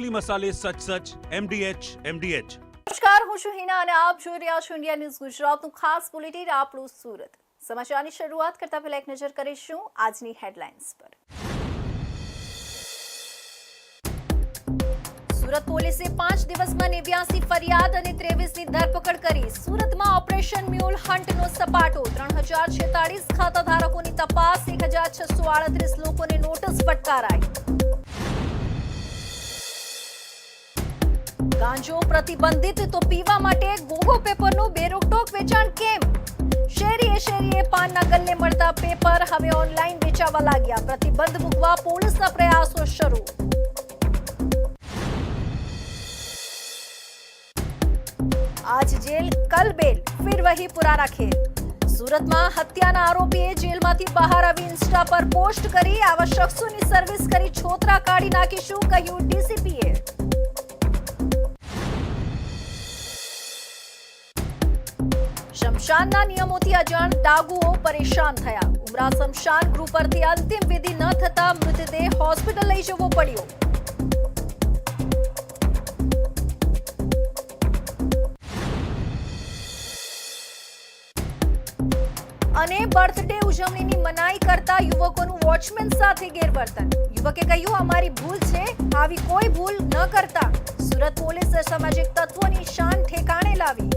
અસલી મસાલે સચ સચ એમડીએચ એમડીએચ નમસ્કાર, હું છું હિના અને આપ જોઈ રહ્યા છો ઇન્ડિયા ન્યૂઝ ગુજરાતનું ખાસ બુલેટિન, આપણું સુરત. સમાચારની શરૂઆત કરતા પહેલા એક નજર કરીશું આજની હેડલાઇન્સ પર. સુરત પોલીસે પાંચ દિવસમાં નેવ્યાસી ફરિયાદ અને ત્રેવીસની ધરપકડ કરી. સુરતમાં ઓપરેશન મ્યુલ હન્ટનો સપાટો, ત્રણ હજાર છેતાળીસ ખાતા ધારકોની તપાસ, એક હજાર છસો આડત્રીસ લોકોને નોટિસ ફટકારાઈ. ગાંજો પ્રતિબંધિત તો પીવા માટે ગોગો પેપરનું બેરોકટોક વેચાણ કેમ? શેરીએ શેરીએ પાનના ગલ્લે મળતા પેપર હવે ઓનલાઈન વેચાવા લાગ્યા. પ્રતિબંધ મૂકવા પોલીસના પ્રયાસો શરૂ. આજ જેલ, કલ બેલ, ફિર વહી પુરાના ખેલ. સુરતમાં હત્યાના આરોપીએ જેલમાંથી બહાર આવી ઇન્સ્ટા પર પોસ્ટ કરી આવા શખ્સોની સર્વિસ કરી છોતરા કાઢી નાખીશું, કહ્યું ડીસીપીએ. શમશાનના નિયમોથી અજાણ ડાગુઓ પરેશાન થયા. ઉમરા શમશાન ગૃહ પરથી અંતિમ વિધિ ન થતા મૃતદેહ હોસ્પિટલ લઈ જવો પડ્યો. અને બર્થડે ઉજવણીની મનાઈ કરતા યુવકોનું વોચમેન સાથે ગેરવર્તન. યુવકે કહ્યું, અમારી ભૂલ છે. આવી કોઈ ભૂલ ન કરતા. સુરત પોલીસે સામાજિક તત્વોની શાન ઠેકાણે લાવી.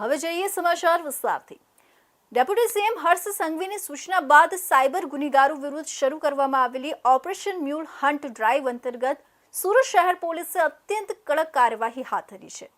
હવે જઈએ સમાચાર વિસ્તારથી. ડેપ્યુટી સીએમ હર્ષ સંઘવીની સૂચના બાદ સાયબર ગુનેગારો વિરુદ્ધ શરૂ કરવામાં આવેલી ઓપરેશન મ્યુલ હન્ટ ડ્રાઈવ અંતર્ગત સુરત શહેર પોલીસે અત્યંત કડક કાર્યવાહી હાથ ધરી છે.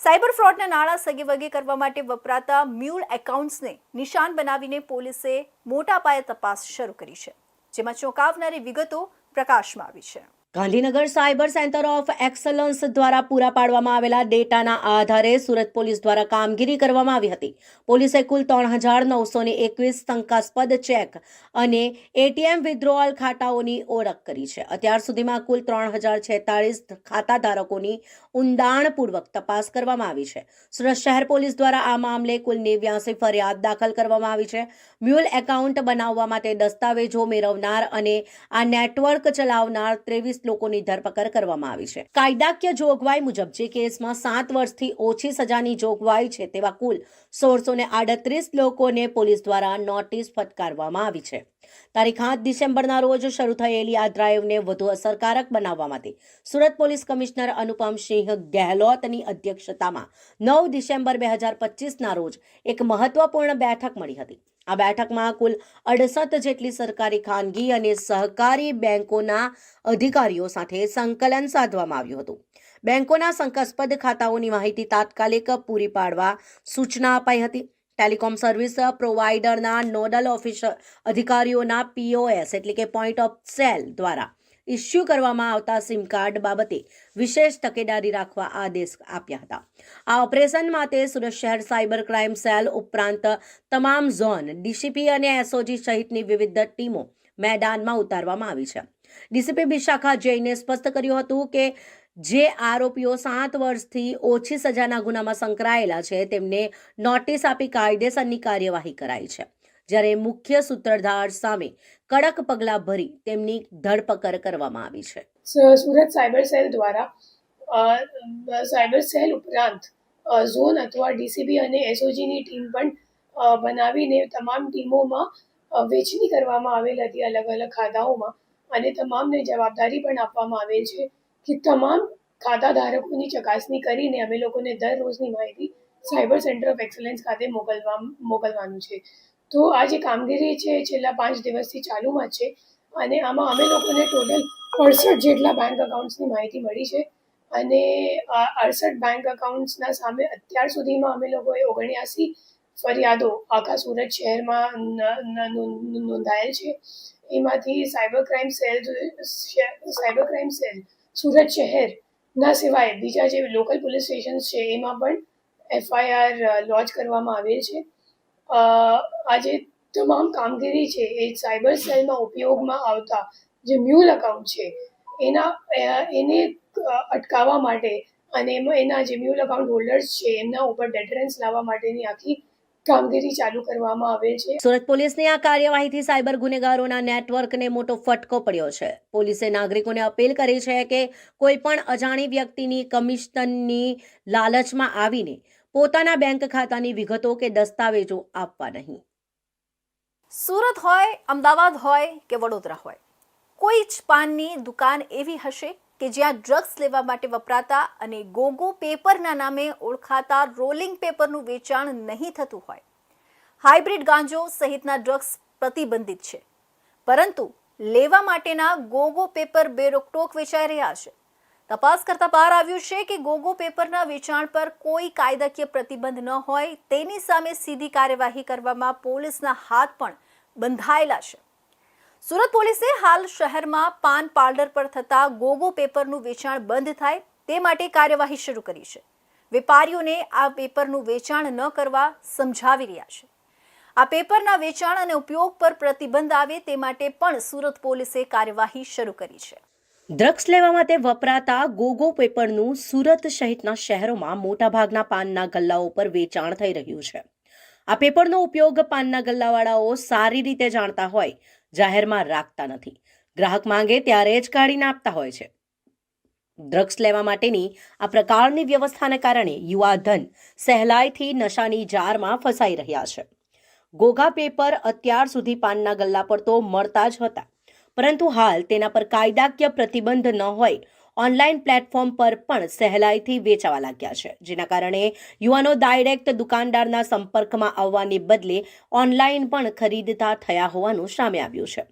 સાયબર ફ્રોડના નાણાં સગે વગે કરવા માટે વપરાતા મ્યુલ એકાઉન્ટ્સને નિશાન બનાવીને પોલીસે મોટા પાયે તપાસ શરૂ કરી છે, જેમાં ચોંકાવનારી વિગતો પ્રકાશમાં આવી છે. Gandhinagar cyber centre of excellence દ્વારા પૂરા પાડવામાં આવેલા ડેટાના આધારે સુરત પોલીસ દ્વારા કામગીરી કરવામાં આવી હતી. પોલીસે કુલ ત્રણ હજાર નવસો ને એકવીસ શંકાસ્પદ ચેક અને એટીએમ વિથડ્રોઅલ ખાતાઓની ઓળખ કરી છે. અત્યાર સુધીમાં કુલ ત્રણ હજાર છેતાળીસ ખાતા ધારકોની ઊંડાણપૂર્વક તપાસ કરવામાં આવી છે. સુરત શહેર પોલીસ દ્વારા આ મામલે કુલ નેવ્યાસી ફરિયાદ દાખલ કરવામાં આવી છે. મ્યુલ એકાઉન્ટ બનાવવા માટે દસ્તાવેજો મેળવનાર અને આ નેટવર્ક ચલાવનાર ત્રેવીસ લોકોની ધરપકડ કરવામાં આવી છે. કાયદાકીય જોગવાઈ મુજબ જે કેસમાં સાત વર્ષથી ઓછી સજાની જોગવાઈ છે તેવા કુલ સોળસો આડત્રીસ લોકોને પોલીસ દ્વારા નોટિસ ફટકારવામાં આવી છે. તારીખ આઠ ડિસેમ્બરના રોજ શરૂ થયેલી આ ડ્રાઈવને વધુ અસરકારક બનાવવા માટે સુરત પોલીસ કમિશનર અનુપમસિંહ ગેહલોતની અધ્યક્ષતામાં નવ ડિસેમ્બર બે હજાર પચીસના રોજ એક મહત્વપૂર્ણ બેઠક મળી હતી. આ બેઠકમાં કુલ અડસઠ જેટલી સરકારી ખાનગી અને સહકારી બેંકોના અધિકારીઓ સાથે સંકલન સાધવામાં આવ્યું હતું. બેંકોના શંકાસ્પદ ખાતાઓની માહિતી તાત્કાલિક પૂરી પાડવા સૂચના અપાઈ હતી. ટેલિકોમ સર્વિસ પ્રોવાઇડરના નોડલ ઓફિસર અધિકારીઓના પીઓએસ, એટલે કે પોઈન્ટ ઓફ સેલ દ્વારા ઇસ્યુ કરવામાં આવતા સિમ કાર્ડ બાબતે વિશેષ તકેદારી રાખવા આદેશ આપ્યા હતા. આ ઓપરેશન માટે સુરત શહેર સાયબર ક્રાઇમ સેલ ઉપરાંત તમામ ઝોન ડીસીપી અને એસઓજી સહિતની વિવિધ ટીમો મેદાનમાં ઉતારવામાં આવી છે. ડીસીપી વિશાખા જૈને સ્પષ્ટ કર્યું હતું કે જે આરોપીઓ સાત વર્ષથી ઓછી સજાના ગુનામાં સંકળાયેલા છે, તેમને નોટિસ આપી કાયદેસરની કાર્યવાહી કરાઈ છે. જ્યારે મુખ્ય સૂત્રધાર સામે કડક પગલાં ભરી તેમની ધરપકડ કરવામાં આવી છે. સુરત સાયબર સેલ દ્વારા સાયબર સેલ ઉપરાંત ઝોન અથવા ડીસીબી અને એસઓજીની ટીમ પણ બનાવીને તમામ ટીમોમાં વેચણી કરવામાં આવેલ હતી અલગ અલગ ખાતાઓમાં અને તમામને જવાબદારી પણ આપવામાં આવેલ છે. કે તમામ ખાતા ધારકોની ચકાસણી કરીને અમે લોકોને દર રોજની માહિતી સાયબર સેન્ટર ઓફ એક્સલન્સ ખાતે મોકલવા મોકલવાનું છે. તો આ જે કામગીરી છે છેલ્લા પાંચ દિવસથી ચાલુમાં છે અને આમાં અમે લોકોને ટોટલ અડસઠ જેટલા બેંક અકાઉન્ટ્સની માહિતી મળી છે અને અડસઠ બેંક અકાઉન્ટ્સના સામે અત્યાર સુધીમાં અમે લોકોએ ઓગણ્યાસી ફરિયાદો આખા સુરત શહેરમાં નોંધાયેલ છે. એમાંથી cyber crime cell cyber crime cell Surat શહેરના સિવાય બીજા જે લોકલ પોલીસ સ્ટેશન્સ છે, એમાં પણ એફઆઈઆર લોન્ચ કરવામાં આવેલ છે. આજે તમામ કામગીરી છે એ સાયબર સેલમાં ઉપયોગમાં આવતા જે મ્યુલ અકાઉન્ટ છે, એના એને અટકાવવા માટે અને એમાં એના જે મ્યુલ અકાઉન્ટ હોલ્ડર્સ છે, એમના ઉપર ડેટરન્સ લાવવા માટેની આખી કામગીરી ચાલુ કરવામાં આવે છે. સુરત પોલીસની આ કાર્યવાહીથી સાયબર ગુનેગારોના નેટવર્કને મોટો ફટકો પડ્યો છે. પોલીસે નાગરિકોને અપીલ કરી છે કે કોઈ પણ અજાણી વ્યક્તિની કમિશનની લાલચમાં આવીને પોતાના બેંક ખાતાની વિગતો કે દસ્તાવેજો આપવા નહીં. સુરત હોય અમદાવાદ હોય કે વડોદરા હોય કોઈ જ પાનની દુકાન એવી હશે કે જ્યાં ડ્રગ્સ લેવા માટે વપરાતા અને ગોગો પેપરના નામે ઓળખાતા રોલિંગ પેપરનું વેચાણ નહીં થતું હોય. હાઇબ્રિડ ગાંજો સહિતના ડ્રગ્સ પ્રતિબંધિત છે. પરંતુ લેવા માટેના ગોગો પેપર બેરોકટોક વેચાઈ રહ્યા છે. તપાસ કરતા બહાર આવ્યું છે કે ગોગો પેપરના વેચાણ પર કોઈ કાયદાકીય પ્રતિબંધ ન હોય તેની સામે સીધી કાર્યવાહી કરવામાં પોલીસના હાથ પણ બંધાયેલા છે. સુરત પોલીસે હાલ શહેરમાં પાન પાર્લર પર થતા ગોગો પેપરનું વેચાણ બંધ થાય તે માટે કાર્યવાહી શરૂ કરી છે. વેપારીઓને આ પેપરનું વેચાણ ન કરવા સમજાવી રહ્યા છે. આ પેપરના વેચાણ અને ઉપયોગ પર પ્રતિબંધ આવે તે માટે પણ સુરત પોલીસે કાર્યવાહી શરૂ કરી છે. ડ્રગ્સ લેવા માટે વપરાતા ગોગો પેપરનું સુરત સહિતના શહેરોમાં મોટાભાગના પાનના ગલ્લાઓ પર વેચાણ થઈ રહ્યું છે. આ પેપરનો ઉપયોગ પાનના ગલ્લાવાળાઓ સારી રીતે જાણતા હોય જાહેરમાં રાખતા નથી. ગ્રાહક માંગે ત્યારે જ કાઢીને આપતા હોય છે. ડ્રગ્સ લેવા માટેની આ પ્રકારની વ્યવસ્થાને કારણે યુવાધન સહેલાઈથી નશાની જારમાં ફસાઈ રહ્યા છે. ગોગા પેપર અત્યાર સુધી પાનના ગલ્લા પર તો મળતા જ હતા. પરંતુ હાલ તેના પર કાયદાકીય પ્રતિબંધ ન હોય ઓનલાઈન પ્લેટફોર્મ પર પણ સહેલાઈથી વેચાવા લાગ્યા છે. જેના કારણે યુવાનો ડાયરેક્ટ દુકાનદારના સંપર્કમાં આવવાને બદલે ઓનલાઈન પણ ખરીદતા થયા હોવાનું સામે આવ્યું છે.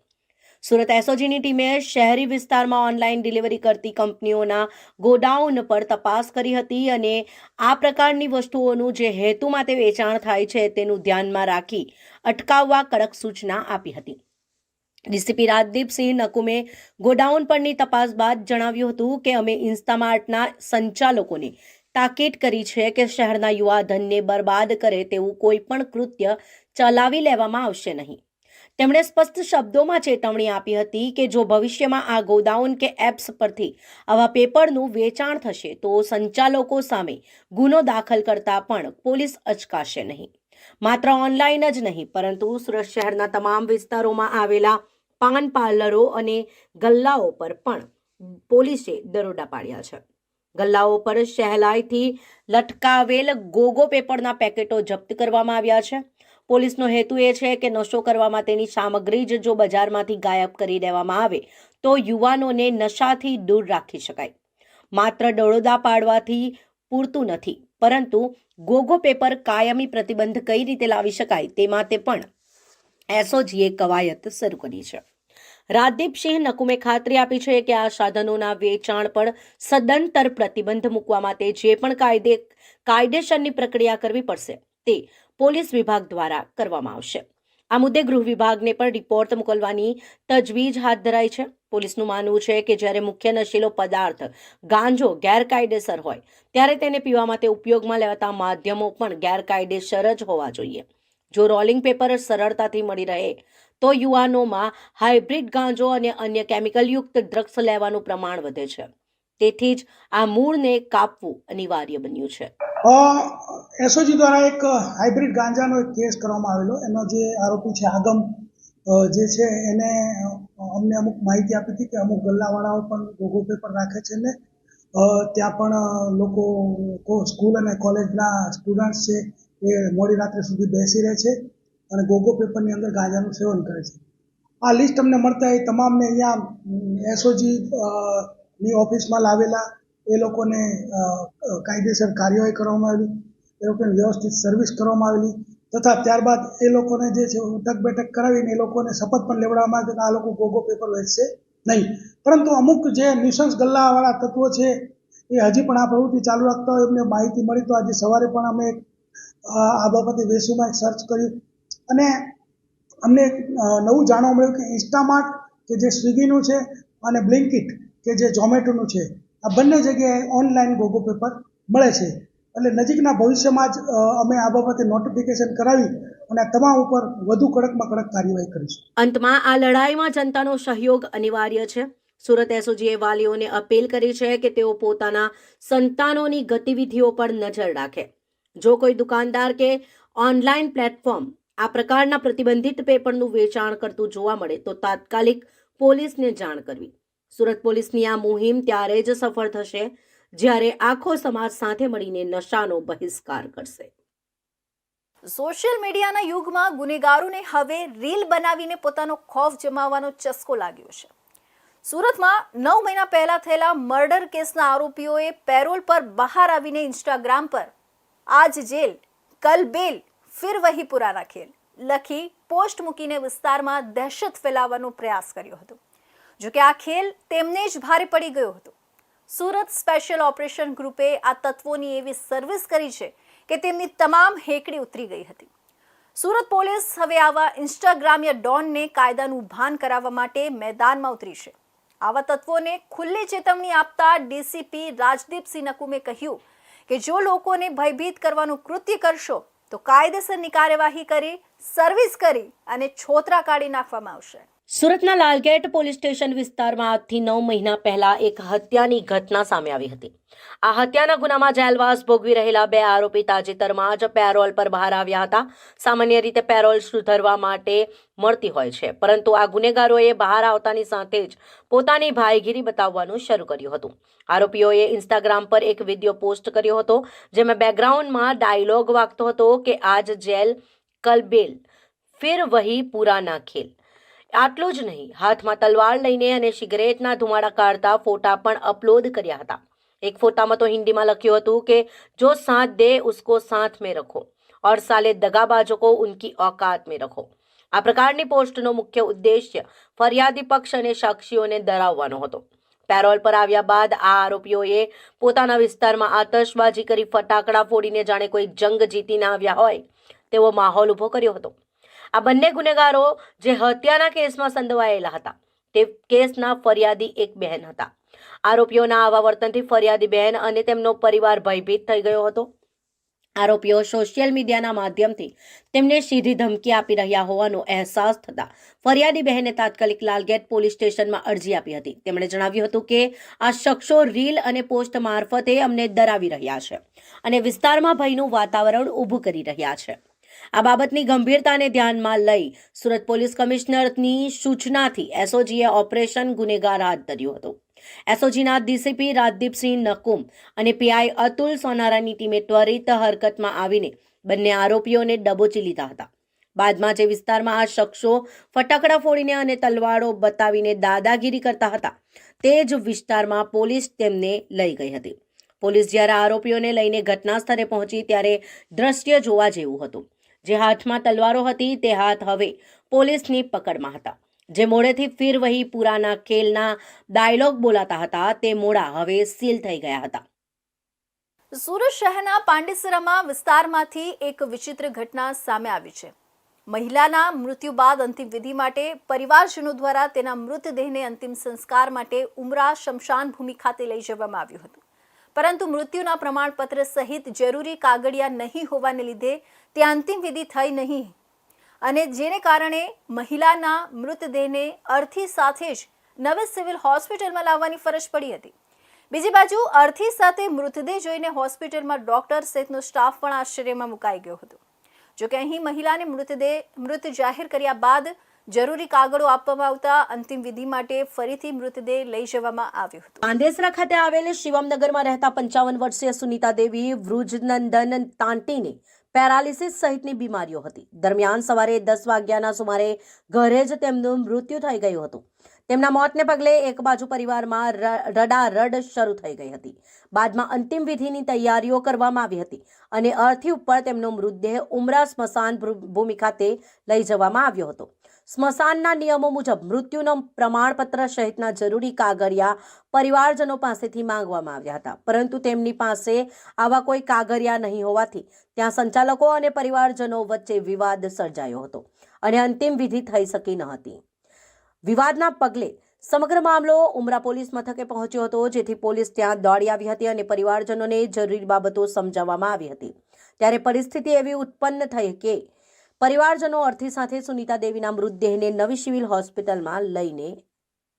સુરત એસઓજીની ટીમે શહેરી વિસ્તારમાં ઓનલાઈન ડિલિવરી કરતી કંપનીઓના ગોડાઉન પર તપાસ કરી હતી અને આ પ્રકારની વસ્તુઓનું જે હેતુ માટે વેચાણ થાય છે તેનું ધ્યાનમાં રાખી અટકાવવા કડક સૂચના આપી હતી. ડીસીપી રાજદીપસિંહ નકુમે ગોડાઉન પરની તપાસ બાદ જણાવ્યું હતું કે અમે ઇન્સ્ટામાર્ટના સંચાલકોને તાકીદ કરી છે કે શહેરના યુવા ધનને બરબાદ કરે તેવું કોઈ પણ કૃત્ય ચલાવી લેવામાં આવશે નહીં. તેમણે સ્પષ્ટ શબ્દોમાં ચેતવણી આપી હતી કે જો ભવિષ્યમાં આ ગોડાઉન કે એપ્સ પરથી આવા પેપરનું વેચાણ થશે, તો સંચાલકો સામે ગુનો દાખલ કરતા પણ પોલીસ અચકાશે નહીં. માત્ર ઓનલાઈન જ નહીં, પરંતુ સુરત શહેરના તમામ વિસ્તારોમાં આવેલા પાન પાર્લરો અને ગલ્લાઓ પર પણ પોલીસે દરોડા પાડ્યા છે. ગલ્લાઓ પર સહેલાઈથી લટકાવેલ ગોગો પેપરના પેકેટો જપ્ત કરવામાં આવ્યા છે. પોલીસનો હેતુ એ છે કે નશો કરવામાં તેની સામગ્રી જ જો બજારમાંથી ગાયબ કરી દેવામાં આવે, તો યુવાનોને નશાથી દૂર રાખી શકાય. માત્ર દરોડા પાડવાથી પૂરતું નથી, પરંતુ ગોગો પેપર કાયમી પ્રતિબંધ કઈ રીતે લાવી શકાય તે માટે પણ એસઓજીએ કવાયત શરૂ કરી છે. રાજદીપસિંહ નકુમે ખાતરી આપી છે કે આ સાધનોના વેચાણ પર સદંતર પ્રતિબંધ મૂકવા માટે જે પણ કાયદે કાયદેસરની પ્રક્રિયા કરવી પડશે તે પોલીસ વિભાગ દ્વારા કરવામાં આવશે. આ મુદ્દે ગૃહ વિભાગને પણ રિપોર્ટ મોકલવાની તજવીજ હાથ ધરાઈ છે. પોલીસનું માનવું છે કે જ્યારે મુખ્ય નશીલો પદાર્થ, ગાંજો ગેરકાયદેસર હોય, ત્યારે તેને પીવા માટે ઉપયોગમાં લેવાતા માધ્યમો પણ ગેરકાયદેસર જ હોવા જોઈએ. જો રોલિંગ પેપર સરળતાથી મળી રહે તો યુવાનોમાં હાઇબ્રિડ ગાંજો અને અન્ય કેમિકલયુક્ત ડ્રગ્સ લેવાનું પ્રમાણ વધે છે. તેથી જ આ મૂળને કાપવું અનિવાર્ય બન્યું છે. એસઓજી દ્વારા એક હાઇબ્રિડ ગાંજાનો એક કેસ કરવામાં આવેલો. એનો જે આરોપી છે આગમ જે છે એને અમને અમુક માહિતી આપી હતી કે અમુક ગલ્લાવાળાઓ પણ ગોગો પેપર રાખે છે ને. ત્યાં પણ લોકો સ્કૂલ અને કોલેજના સ્ટુડન્ટ્સ છે એ મોડી રાત્રે સુધી બેસી રહે છે. અને ગોગો પેપરની અંદર ગાંજાનું સેવન કરે છે. આ લિસ્ટ અમને મળતા એ તમામને અહીંયા એસઓજી ની ઓફિસમાં લાવેલા એ લોકોને કાયદેસર કાર્યવાહી કરવામાં આવી એ લોકોને વ્યવસ્થિત સર્વિસ કરવામાં આવેલી તથા ત્યારબાદ એ લોકોને જે છે ઉઠક બેઠક કરાવીને એ લોકોને શપથ પણ લેવડાવવામાં આવે કે આ લોકો ગોગો પેપર વેચશે નહીં. પરંતુ અમુક જે નિશંસ ગલ્લાવાળા તત્વો છે, એ હજી પણ આ પ્રવૃત્તિ ચાલુ રાખતા હોય એમને માહિતી મળી તો આજે સવારે પણ અમે આ બાબતે વેસુમાં એક સર્ચ કર્યું. અને અમને નવું જાણવા મળ્યું કે ઇન્સ્ટામાર્ટ કે જે સ્વિગીનું છે અને બ્લિંકિટ કે જે ઝોમેટોનું છે, આ બંને જગ્યાએ ઓનલાઈન ગોગો પેપર મળે છે. એટલે નજીકના ભવિષ્યમાં જ અમે આ બાબતે નોટિફિકેશન કરાવી અને તમામ ઉપર વધુ કડકમાં કડક કાર્યવાહી કરીશું. અંતમાં આ લડાઈમાં જનતાનો સહયોગ અનિવાર્ય છે. સુરત એસઓજીએ વાલીઓને અપીલ કરી છે કે તેઓ પોતાના સંતાનોની ગતિવિધિઓ પર નજર રાખે. જો કોઈ દુકાનદાર કે ઓનલાઈન પ્લેટફોર્મ આ પ્રકારના પ્રતિબંધિત પેપરનું વેચાણ કરતું જોવા મળે તો તાત્કાલિક પોલીસને જાણ કરવી. સુરત પોલીસની આ મુહિમ ત્યારે જ સફળ થશે જ્યારે આખો સમાજ સાથે મળીને નશાનો બહિષ્કાર કરશે. સોશિયલ મીડિયાના યુગમાં ગુનેગારોને હવે રીલ બનાવીને પોતાનો ખોફ જમાવવાનો ચસ્કો લાગ્યો છે. સુરતમાં નવ મહિના પહેલા થયેલા મર્ડર કેસના આરોપીઓએ પેરોલ પર બહાર આવીને ઇન્સ્ટાગ્રામ પર આજ જેલ, કલ બેલ ફિર વહી પુરાના ખેલ. લખી પોસ્ટ મૂકીને વિસ્તારમાં દહેશત ફેલાવવાનો પ્રયાસ કર્યો હતો. જોકે આ ખેલ તેમને જ ભારે પડી ગયો હતો. સુરત સ્પેશિયલ ઓપરેશન ગ્રુપે આ તત્વોની એવી સર્વિસ કરી છે કે તેમની તમામ હેકડી ઉતરી ગઈ હતી. સુરત પોલીસ હવે આવા ઇન્સ્ટાગ્રામીય ડોનને કાયદાનું ભાન કરાવવા માટે મેદાનમાં ઉતરી છે. આવા તત્વોને ખુલ્લી ચેતવણી આપતા ડીસીપી રાજદીપસિંહ નકુમે કહ્યું કે જો લોકોને ભયભીત કરવાનું કૃત્ય કરશો તો કાયદેસરની કાર્યવાહી કરી સર્વિસ કરી અને છોતરા કાઢી નાખવામાં આવશે. સુરતના લાલગેટ પોલીસ સ્ટેશન વિસ્તારમાં આજથી નવ મહિના પહેલા એક હત્યાની ઘટના સામે આવી હતી. આ હત્યાના ગુનામાં જેલવાસ ભોગવી રહેલા બે આરોપી તાજેતરમાં જ પેરોલ પર બહાર આવ્યા હતા. સામાન્ય રીતે પેરોલ સુધરવા માટે મળતી હોય છે, પરંતુ આ ગુનેગારોએ બહાર આવતાની સાથે જ પોતાની ભાઈગીરી બતાવવાનું શરૂ કર્યું હતું. આરોપીઓએ ઇન્સ્ટાગ્રામ પર એક વીડિયો પોસ્ટ કર્યો હતો, જેમાં બેકગ્રાઉન્ડમાં ડાયલોગ વાગતો હતો કે, આજ જેલ કલબેલ ફિર વહી પૂરા ના ખેલ. આટલું જ નહીં હાથમાં તલવાર લઈને અને સિગરેટના ધુમાડા કાઢતા ફોટા પણ અપલોડ કર્યા હતા એક ફોટામાં તો હિન્દીમાં લખ્યું હતું કે જો સાથ દે ઉસકો સાથ में રખો और साले दगाबाजों को उनकी औकात में रखो આ પ્રકારની પોસ્ટનો મુખ્ય ઉદ્દેશ્ય ફરિયાદી પક્ષ અને સાક્ષીઓને ડરાવવાનો હતો પેરોલ પર આવ્યા બાદ આ આરોપીઓએ પોતાના વિસ્તારમાં આતશબાજી કરી ફટાકડા ફોડીને જાણે કોઈ જંગ જીતીને આવ્યા હોય તેવો માહોલ ઊભો કર્યો હતો આ બંને ગુનેગારો જે હત્યાના કેસમાં સંડોવાયેલા હતા, તે કેસના ફરિયાદી એક બહેન હતા. આરોપીઓના આવા વર્તનથી ફરિયાદી બહેન અને તેમનો પરિવાર ભયભીત થઈ ગયો હતો. આરોપીઓ સોશિયલ મીડિયાના માધ્યમથી તેમને સીધી ધમકી આપી રહ્યા હોવાનો અહેસાસ થતા ફરિયાદી બહેને તાત્કાલિક લાલગેટ પોલીસ સ્ટેશનમાં અરજી આપી હતી. તેમણે જણાવ્યું હતું કે, આ શખ્સો રીલ અને પોસ્ટ મારફતે અમને ડરાવી રહ્યા છે અને વિસ્તારમાં ભયનું વાતાવરણ ઊભું કરી રહ્યા છે. આ બાબતની ગંભીરતાને ધ્યાનમાં લઈ સુરત પોલીસ કમિશનરની સૂચનાથી એસઓજીએ ઓપરેશન ગુનેગાર હાથ ધર્યું હતું. એસઓજીના ડીસીપી રાજદીપસિંહ નકુમ અને પીઆઈ અતુલ સોનારાની ટીમે ત્વરિત હરકતમાં આવીને બંને આરોપીઓને ડબોચી લીધા હતા. બાદમાં જે વિસ્તારમાં આ શખ્સો ફટાકડા ફોડીને અને તલવારો બતાવીને દાદાગીરી કરતા હતા, તે જ વિસ્તારમાં પોલીસ તેમને લઈ ગઈ હતી. પોલીસ જ્યારે આરોપીઓને લઈને ઘટના સ્થળે પહોંચી ત્યારે દ્રશ્ય જોવા જેવું હતું. જે હાથમાં તલવારો હતી તે હાથ હવે પોલીસની પકડમાં હતા. જે મોડેથી ફિર વહી પુરાના ખેલના ડાયલોગ બોલાતા હતા, તે મોડા હવે સીલ થઈ ગયા હતા. સુરત શહેરના પાંડેસરામાં વિસ્તારમાંથી એક વિચિત્ર ઘટના સામે આવી છે. મહિલાના મૃત્યુ બાદ અંતિમ વિધિ માટે પરિવારજનો દ્વારા તેના મૃતદેહને અંતિમ સંસ્કાર માટે ઉમરા શમશાન ભૂમિ ખાતે લઈ જવામાં આવ્યું હતું. પરંતુ મૃત્યુના પ્રમાણપત્ર સહિત જરૂરી કાગળિયા નહીં હોવાને લીધે ત્યાં અંતિમ વિધિ થઈ નહીં. અને જેને કારણે મહિલાના મૃતદેહને અર્થી સાથે જ નવી સિવિલ હોસ્પિટલમાં લાવવાની ફરજ પડી હતી. બીજી બાજુ, અર્થી સાથે મૃતદેહ જોઈને હોસ્પિટલમાં ડોક્ટર સહિતનો સ્ટાફ પણ આશ્ચર્યમાં મુકાઈ ગયો હતો. જોકે અહીં મહિલાને મૃતદેહ, મૃત જાહેર કર્યા બાદ જરૂરી કાગળો આપવામાં આવતા અંતિમ વિધિ માટે ફરીથી મૃતદેહ લઈ જવામાં આવ્યો હતો. આંદેસરા ખાતે આવેલ શિવમનગરમાં રહેતા પંચાવન વર્ષીય સુનીતા દેવી વૃજનંદન તાંટીને પેરાલિસિસ સહિતની બીમારીઓ હતી. દરમિયાન સવારે દસ વાગ્યાના સુમારે ઘરે જ તેમનું મૃત્યુ થઈ ગયું હતું. તેમના મોતને પગલે એક બાજુ પરિવારમાં રડારડ શરૂ થઈ ગઈ હતી. બાદમાં અંતિમ વિધિની તૈયારીઓ કરવામાં આવી હતી અને અર્થી ઉપર તેમનો મૃતદેહ ઉમરા સ્મશાન ભૂમિ ખાતે લઈ જવામાં આવ્યો હતો. સ્મશાનના નિયમો મુજબ મૃત્યુનો પ્રમાણપત્ર સહિતના જરૂરી કાગળિયા પરિવારજનો પાસેથી માંગવામાં આવ્યા હતા. પરંતુ તેમની પાસે આવા કોઈ કાગળિયા નહીં હોવાથી ત્યાં સંચાલકો અને પરિવારજનો વચ્ચે વિવાદ સર્જાયો હતો અને અંતિમ વિધિ થઈ શકી ન હતી. વિવાદના પગલે સમગ્ર મામલો ઉમરા પોલીસ મથકે પહોંચ્યો હતો, જેથી પોલીસ ત્યાં દોડી આવી હતી અને પરિવારજનોને જરૂરી બાબતો સમજાવવામાં આવી હતી. ત્યારે પરિસ્થિતિ એવી ઉત્પન્ન થઈ કે પરિવારજનો અર્થી સાથે સુનીતા દેવીના મૃતદેહને નવી સિવિલ હોસ્પિટલમાં લઈને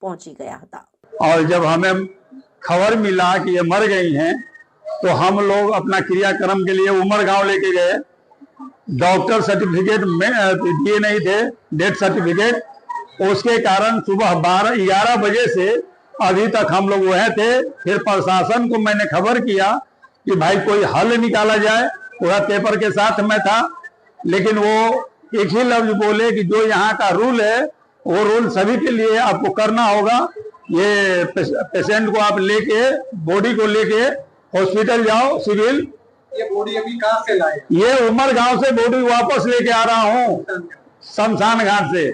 પહોંચી ગયા હતા और जब हमें खबर मिला कि ये मर गई हैं तो हम लोग अपना क्रियाक्रम के लिए उमर गांव लेके गए डॉक्टर सर्टिफिकेट में अ, दिए नहीं थे डेथ सर्टिफिकेट उसके कारण सुबह बारह ग्यारह बजे से अभी तक हम लोग वह थे फिर प्रशासन को मैंने खबर किया कि भाई कोई हल निकाला जाए पूरा पेपर के साथ मैं था लेकिन वो एक ही लफ्ज बोले कि जो यहाँ का रूल है वो रूल सभी के लिए आपको करना होगा। ये पेशेंट को आप लेके बॉडी को लेके हॉस्पिटल जाओ सिविल ये बॉडी अभी कहाँ से लाए? ये उमर गाँव से बॉडी वापस लेके आ रहा हूँ शमशान घाट से।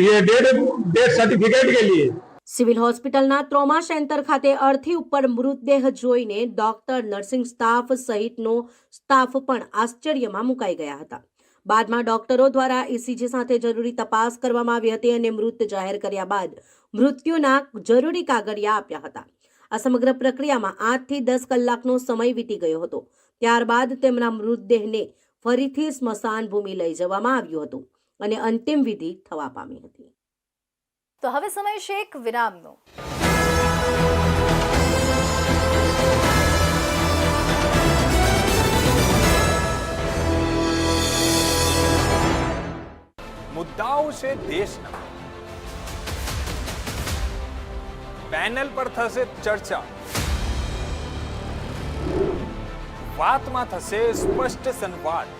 ये डेट डेथ सर्टिफिकेट के लिए। સિવિલ હોસ્પિટલના ટ્રોમા સેન્ટર ખાતે અર્થી ઉપર મૃતદેહ જોઈને ડોક્ટર, નર્સિંગ સ્ટાફ સહિતનો સ્ટાફ પણ આશ્ચર્યમાં મુકાઈ ગયા હતા. બાદમાં ડોક્ટરો દ્વારા ઇસીજી સાથે જરૂરી તપાસ કરવામાં આવી હતી અને મૃત જાહેર કર્યા બાદ મૃત્યુના જરૂરી કાગળિયા આપ્યા હતા. આ સમગ્ર પ્રક્રિયામાં આઠથી દસ કલાકનો સમય વીતી ગયો હતો. ત્યારબાદ તેમના મૃતદેહને ફરીથી સ્મશાન ભૂમિ લઈ જવામાં આવ્યું હતું અને અંતિમ વિધિ થવા પામી હતી. તો હવે સમય છે એક વિરામનો. મુદ્દાઓ છે દેશના. પેનલ પર થશે ચર્ચા. વાતમાં થશે સ્પષ્ટ સંવાદ.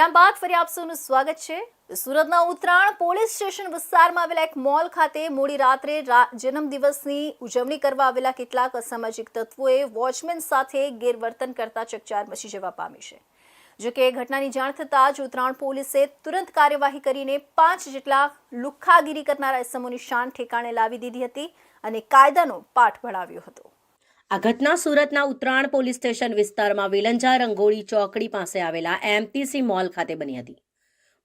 વિરામ બાદ ફરી આપ સ્વાગત છે. સુરતના ઉત્તરાયણ પોલીસ સ્ટેશન વિસ્તારમાં આવેલા એક મોલ ખાતે મોડી રાત્રે જન્મદિવસની ઉજવણી કરવા આવેલા કેટલાક અસામાજિક તત્વોએ વોચમેન સાથે ગેરવર્તન કરતા ચકચાર મચી જવા પામી છે. જો કે ઘટનાની જાણ થતાં જ ઉત્તરાયણ પોલીસે તુરંત કાર્યવાહી કરીને પાંચ જેટલા લુખ્ખાગીરી કરનારા ઇસમોની શાન ઠેકાણે લાવી દીધી હતી અને કાયદાનો પાઠ ભણાવ્યો હતો. આ ઘટના સુરતના ઉત્તરાયણ પોલીસ સ્ટેશન વિસ્તારમાં વેલંજા રંગોળી ચોકડી પાસે આવેલા એમટીસી મોલ ખાતે બની હતી.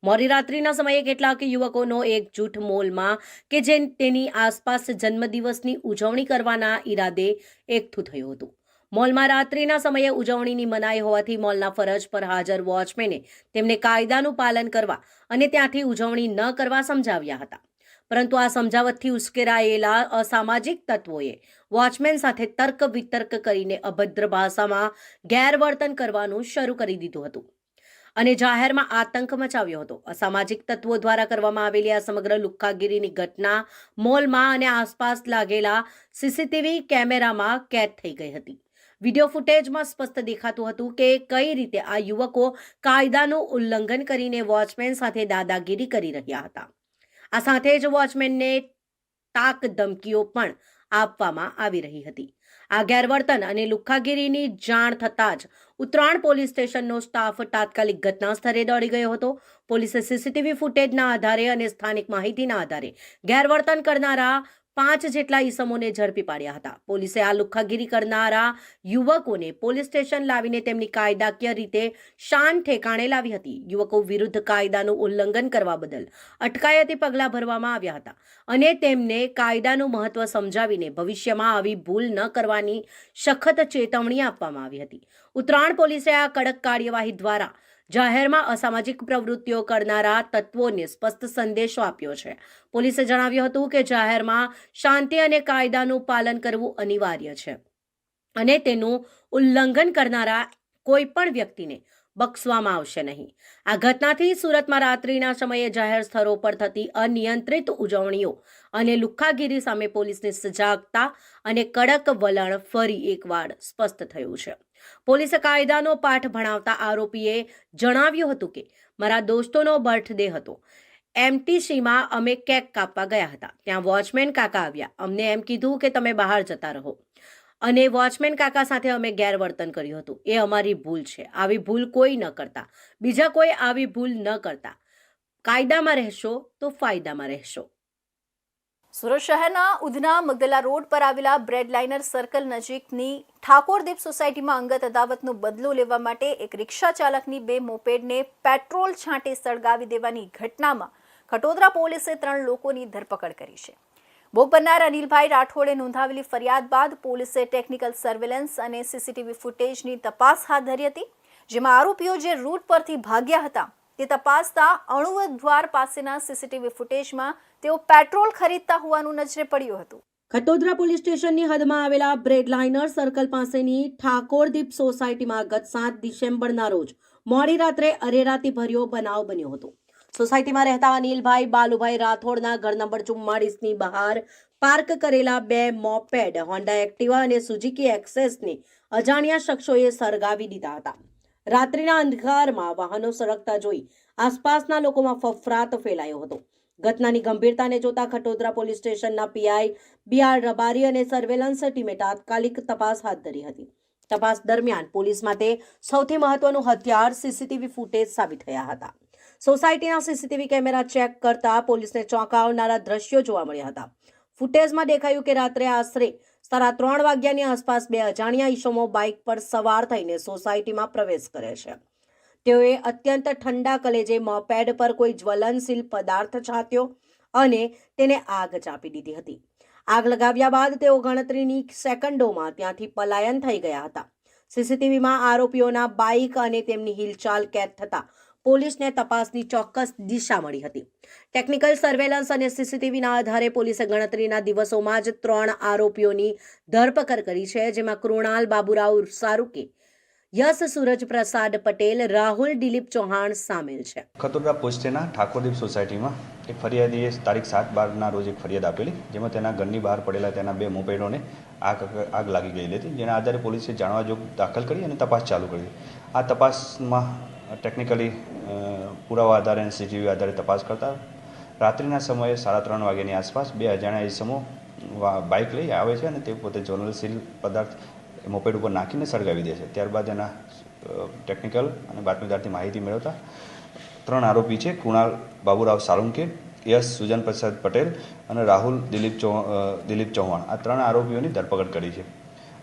મોડી રાત્રિના સમયે કેટલાક યુવકોનો એક જૂઠ મોલમાં કે જે તેની આસપાસ જન્મદિવસની ઉજવણી કરવાના ઈરાદે એકઠું થયું હતું. મોલમાં રાત્રિના સમયે ઉજવણીની મનાઈ હોવાથી મોલના ફરજ પર હાજર વોચમેને તેમને કાયદાનું પાલન કરવા અને ત્યાંથી ઉજવણી ન કરવા સમજાવ્યા હતા. પરંતુ આ સમજાવટથી ઉશ્કેરાયેલા અસામાજિક તત્વોએ વોચમેન સાથે તર્ક વિતર્ક કરીને અભદ્ર ભાષામાં ગેરવર્તન કરવાનું શરૂ કરી દીધું હતું. અને જાહેરમાં આતંક મચાવ્યો હતો. અસામાજિક તત્વો દ્વારા કરવામાં આવેલી આ સમગ્ર લુક્કાગીરીની ઘટના મોલમાં અને આસપાસ લાગેલા સીસીટીવી કેમેરામાં કેદ થઈ ગઈ હતી. વીડિયો ફૂટેજમાં સ્પષ્ટ દેખાતું હતું કે કઈ રીતે આ યુવકો કાયદાનું ઉલ્લંઘન કરીને વોચમેન સાથે દાદાગીરી કરી રહ્યા હતા. આ સાથે જ વોચમેનને તાક ધમકીઓ પણ આપવામાં આવી રહી હતી. આ ગેરવર્તન અને લુખ્ખાગીરીની જાણ થતાં જ ઉત્તરાયણ પોલીસ સ્ટેશનનો સ્ટાફ તાત્કાલિક ઘટના સ્થળે દોડી ગયો હતો. પોલીસે સીસીટીવી ફૂટેજના આધારે અને સ્થાનિક માહિતીના આધારે ગેરવર્તન કરનારા પાંચ જેટલા ઈસમોને ઝડપી પાડ્યા હતા. પોલીસે આ લુખ્ખાગીરી કરનારા યુવકોને પોલીસ સ્ટેશન લાવીને તેમની કાયદાકીય રીતે શાન ઠેકાણે લાવી હતી. યુવકો વિરુદ્ધ કાયદાનું ઉલ્લંઘન કરવા બદલ અટકાયતી પગલાં ભરવામાં આવ્યા હતા અને તેમને કાયદાનું મહત્વ સમજાવીને ભવિષ્યમાં આવી ભૂલ ન કરવાની સખત ચેતવણી આપવામાં આવી હતી. ઉત્તરાયણ પોલીસે આ કડક કાર્યવાહી દ્વારા જાહેરમાં અસામાજિક પ્રવૃત્તિઓ કરનારા તત્વોને સ્પષ્ટ સંદેશો આપ્યો છે. પોલીસે જણાવ્યું હતું કે જાહેરમાં શાંતિ અને કાયદાનું પાલન કરવું અનિવાર્ય છે અને તેનું ઉલ્લંઘન કરનારા કોઈ પણ વ્યક્તિને બક્ષવામાં આવશે નહીં. આ ઘટનાથી સુરતમાં રાત્રિના સમયે જાહેર સ્થળો પર થતી અનિયંત્રિત ઉજવણીઓ અને લુખ્ખાગીરી સામે પોલીસની સજાગતા અને કડક વલણ ફરી એકવાર સ્પષ્ટ થયું છે. પોલીસે કાયદાનો પાઠ ભણાવતા આરોપીએ જણાવ્યું હતું કે મારા દોસ્તોનો બર્થડે હતો. એમટીસીમાં અમે કેક કાપવા ગયા હતા. ત્યાં વોચમેન કાકા આવ્યા. અમને એમ કીધું કે તમે બહાર જતા રહો. અને વોચમેન કાકા સાથે અમે ગેરવર્તન કર્યું હતું. એ અમારી ભૂલ છે. આવી ભૂલ કોઈ ન કરતા. બીજા કોઈ આવી ભૂલ ન કરતા. કાયદામાં રહેશો તો ફાયદામાં રહેશો. સુરત શહેરના ઉધના મગદલા રોડ પર આવેલા બ્રેડ લાઇનર સર્કલ નજીકની ઠાકોરદીપ સોસાયટીમાં અંગત અદાવતનો બદલો લેવા માટે એક રિક્ષા ચાલકની બે મોપેડને પેટ્રોલ છાંટે સળગાવી દેવાની ઘટનામાં ખટોદરા પોલીસે ત્રણ લોકોની ધરપકડ કરી છે. ભોગ બનનાર અનિલભાઈ રાઠોડે નોંધાવેલી ફરિયાદ બાદ પોલીસે ટેકનિકલ સર્વેલન્સ અને સીસીટીવી ફૂટેજની તપાસ હાથ ધરી હતી, જેમાં આરોપીઓ જે રૂટ પરથી ભાગ્યા હતા તે તપાસતા અણુવદ દ્વાર પાસેના સીસીટીવી ફૂટેજમાં તેઓ પેટ્રોલ ખરીદતા હોવાનું નજરે પડ્યું હતું. ખટોદરા પોલીસ સ્ટેશનની હદમાં આવેલા બ્રેડ લાઇનર સર્કલ પાસેની ઠાકોરદીપ સોસાયટીમાં ગત સાત ડિસેમ્બરના રોજ મોડી રાત્રે અરેરાતી ભર્યો બનાવ બન્યો હતો. સોસાયટીમાં રહેતા અનિલભાઈ બાલુભાઈ રાઠોડના ઘર નંબર ચુમ્માળીસની બહાર પાર્ક કરેલા બે મોપેડ હોન્ડા એક્ટિવા અને સુઝુકી એક્સેસને અજાણ્યા શખ્સોએ સળગાવી દીધા હતા. રાત્રિના અંધકારમાં વાહનો સળગતા જોઈ આસપાસના લોકોમાં ફફરાટ ફેલાયો હતો. ઘટનાની ગંભીરતાને જોતા ખટોદરા પોલીસ સ્ટેશનના પીઆઈ બી આર રબારી અને સર્વેલન્સ ટીમે તાત્કાલિક તપાસ હાથ ધરી હતી. તપાસ દરમિયાન પોલીસ માટે સૌથી મહત્વનું હથિયાર સીસીટીવી ફૂટેજ સાબિત થયા હતા. સોસાયટીના સીસીટીવી કેમેરા ચેક કરતા પોલીસને ચોંકાવનારા દ્રશ્યો જોવા મળ્યા હતા. ફૂટેજમાં દેખાયું કે રાત્રે આશરે સાડા ત્રણ વાગ્યાની આસપાસ બે અજાણ્યા ઈસમો બાઇક પર સવાર થઈને સોસાયટીમાં પ્રવેશ કરે છે. તેઓએ અત્યંત ઠંડા કલેજે મોપેડ પર કોઈ જ્વલનશીલ પદાર્થ છાંટ્યો અને તેને આગ ચાપી દીધી હતી. આગ લગાવ્યા બાદ તેઓ ગણતરીની સેકન્ડોમાં ત્યાંથી પલાયન થઈ ગયા હતા. સીસીટીવીમાં આરોપીઓના બાઇક અને તેમની હિલચાલ કેદ થતા પોલીસને તપાસની ચોક્કસ દિશા મળી હતી. ટેકનિકલ સર્વેલન્સ અને સીસીટીવીના આધારે પોલીસે ગણતરીના દિવસોમાં જ ત્રણ આરોપીઓની ધરપકડ કરી છે, જેમાં કૃણાલ બાબુરાવ સારુકે, યશ સુરજ પ્રસાદ પટેલ, રાહુલ દિલીપ ચૌહાણ સામેલ છે. ખતોદરા પોસ્ટેના ઠાકોરદીપ સોસાયટીમાં એક ફરિયાદીએ તારીખ સાત બારના રોજ એક ફરિયાદ આપેલી, જેમાં તેના ઘરની બહાર પડેલા તેના બે મોપેડોને આગ આગ લાગી ગયેલી હતી, જેના આધારે પોલીસે જાણવા જોગ દાખલ કરી અને તપાસ ચાલુ કરી. આ તપાસમાં ટેકનિકલી પુરાવા આધારે અને સીસીટીવી આધારે તપાસ કરતા. રાત્રિના સમયે સાડા ત્રણ વાગ્યાની આસપાસ બે અજાણ્યા ઇસમો બાઇક લઈ આવે છે અને તે પોતે જ્વલનશીલ પદાર્થ મોપેડ ઉપર નાખીને સળગાવી દે છે. ત્યારબાદ એના ટેકનિકલ અને બાતમીદારથી માહિતી મેળવતા ત્રણ આરોપી છે, કૃણાલ બાબુરાવ સાળુંકે યશ સુજન પ્રસાદ પટેલ અને રાહુલ દિલીપ ચૌ દિલીપ ચૌહાણ. આ ત્રણ આરોપીઓની ધરપકડ કરી છે.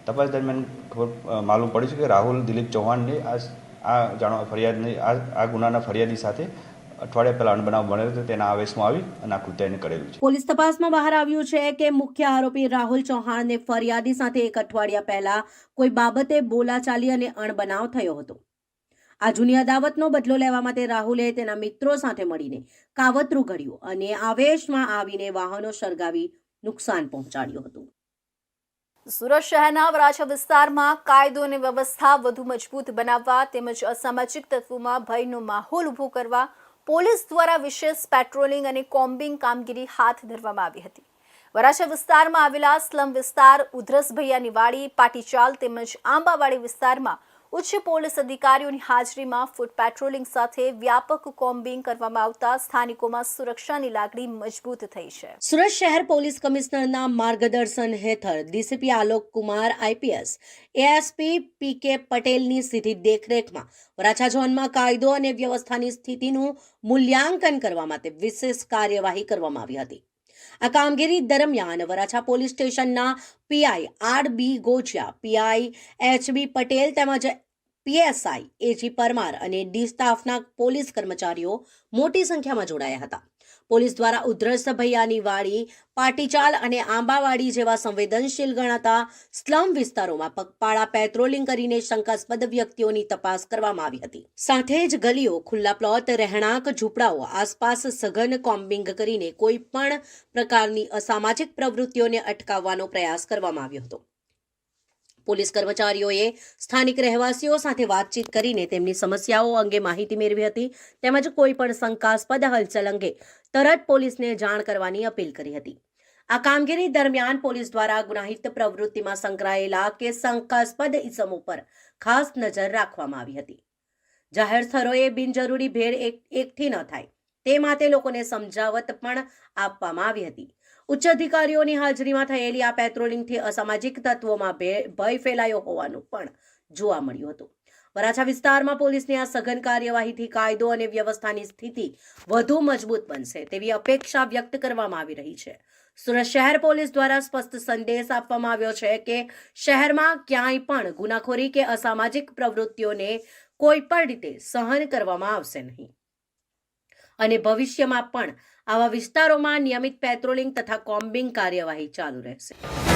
તપાસ દરમિયાન ખબર માલુમ પડી છે કે રાહુલ દિલીપ ચૌહાણને આ આ જાણવા ફરિયાદની આ ગુનાના ફરિયાદી સાથે અઠવાડિયા પહેલાં અણબનાવ બનેલો હતો, તેના આવેશમાં આવી અને આ કૃત્યને કરેલું છે. પોલીસ તપાસમાં બહાર આવ્યું છે કે મુખ્ય આરોપી રાહુલ ચૌહાણને ફરિયાદી સાથે એક અઠવાડિયા પહેલા કોઈ બાબતે બોલાચાલી અને અણબનાવ થયો હતો. આ જૂની અદાવતનો બદલો લેવા માટે રાહુલે તેના મિત્રો સાથે મળીને કાવતરું ઘડ્યું અને આવેશમાં આવીને વાહનો સળગાવી નુકસાન પહોંચાડ્યું હતું. સુરત શહેરના વરાછા વિસ્તારમાં કાયદો અને વ્યવસ્થા વધુ મજબૂત બનાવવા તેમજ અસામાજિક તત્વોમાં ભયનો માહોલ ઊભો કરવા પોલીસ દ્વારા વિશેષ પેટ્રોલિંગ અને કોમ્બિંગ કામગીરી હાથ ધરવામાં આવી હતી. વરાછા વિસ્તારમાં આવેલા સ્લમ વિસ્તાર ઉધરસભૈયા વાડી પાટીચાલ તેમજ આંબાવાડી વિસ્તારમાં ઉચ્ચ પોલીસ અધિકારીઓની હાજરીમાં ફૂટ પેટ્રોલિંગ સાથે વ્યાપક કોમ્બિંગ કરવામાં આવતા સ્થાનિકોમાં સુરક્ષાની લાગણી મજબૂત થઈ છે. સુરત શહેર પોલીસ કમિશનરના માર્ગદર્શન હેઠળ DCP Alok Kumar, IPS, ASP P K પટેલની સીધી દેખરેખમાં વરાછા ઝોનમાં કાયદો અને વ્યવસ્થાની સ્થિતિનું મૂલ્યાંકન કરવા માટે વિશેષ કાર્યવાહી કરવામાં આવી હતી. આ કામગીરી દરમિયાન વરાછા પોલીસ સ્ટેશનના PI R B Gojiya, PI H B Patel તેમજ પીએસઆઈ એજી પરમાર અને ડી સ્ટાફના પોલીસ કર્મચારીઓ મોટી સંખ્યામાં જોડાયા હતા. પોલીસ દ્વારા ઉધરસ ભૈયાની વાડી, પાટીચાલ અને આંબાવાડી જેવા સંવેદનશીલ ગણાતા સ્લમ વિસ્તારોમાં પગપાળા પેટ્રોલિંગ કરીને શંકાસ્પદ વ્યક્તિઓની તપાસ કરવામાં આવી હતી. સાથે જ ગલીઓ, ખુલ્લા પ્લોટ, રહેણાંક, ઝૂંપડાઓ, આસપાસ સઘન કોમ્બિંગ કરીને કોઈ પણ પ્રકારની અસામાજિક પ્રવૃત્તિઓને અટકાવવાનો પ્રયાસ કરવામાં આવ્યો હતો. પોલીસ કર્મચારીઓએ સ્થાનિક રહેવાસીઓ સાથે વાતચીત કરીને તેમની સમસ્યાઓ અંગે માહિતી મેળવી હતી, તેમજ કોઈપણ શંકાસ્પદ હલચલ અંગે તરત પોલીસને જાણ કરવાની અપીલ કરી હતી. આ કામગીરી દરમિયાન પોલીસ દ્વારા ગુનાહિત પ્રવૃત્તિમાં સંકળાયેલા કે શંકાસ્પદ ઇસમો પર ખાસ નજર રાખવામાં આવી હતી. જાહેર સ્થળોએ બિનજરૂરી ભેળ એક એકઠી ન થાય, તે માટે લોકોને સમજાવટ પણ આપવામાં આવી હતી. ઉચ્ચ અધિકારીઓની હાજરીમાં થયેલી આ પેટ્રોલિંગથી અસામાજિક તત્વોમાં ભય ફેલાયો હોવાનું પણ જોવા મળ્યું હતું. વરાછા વિસ્તારમાં પોલીસની આ સઘન કાર્યવાહીથી કાયદો અને વ્યવસ્થાની સ્થિતિ વધુ મજબૂત બનશે તેવી અપેક્ષા વ્યક્ત કરવામાં આવી રહી છે. સુરત શહેર પોલીસ દ્વારા સ્પષ્ટ સંદેશ આપવામાં આવ્યો છે કે શહેરમાં ક્યાંય પણ ગુનાખોરી કે અસામાજિક પ્રવૃત્તિઓને કોઈ પણ રીતે સહન કરવામાં આવશે નહીં. અને ભવિષ્યમાં પણ આવા વિસ્તારોમાં નિયમિત પેટ્રોલિંગ તથા કોમ્બિંગ કાર્યવાહી ચાલુ રહેશે.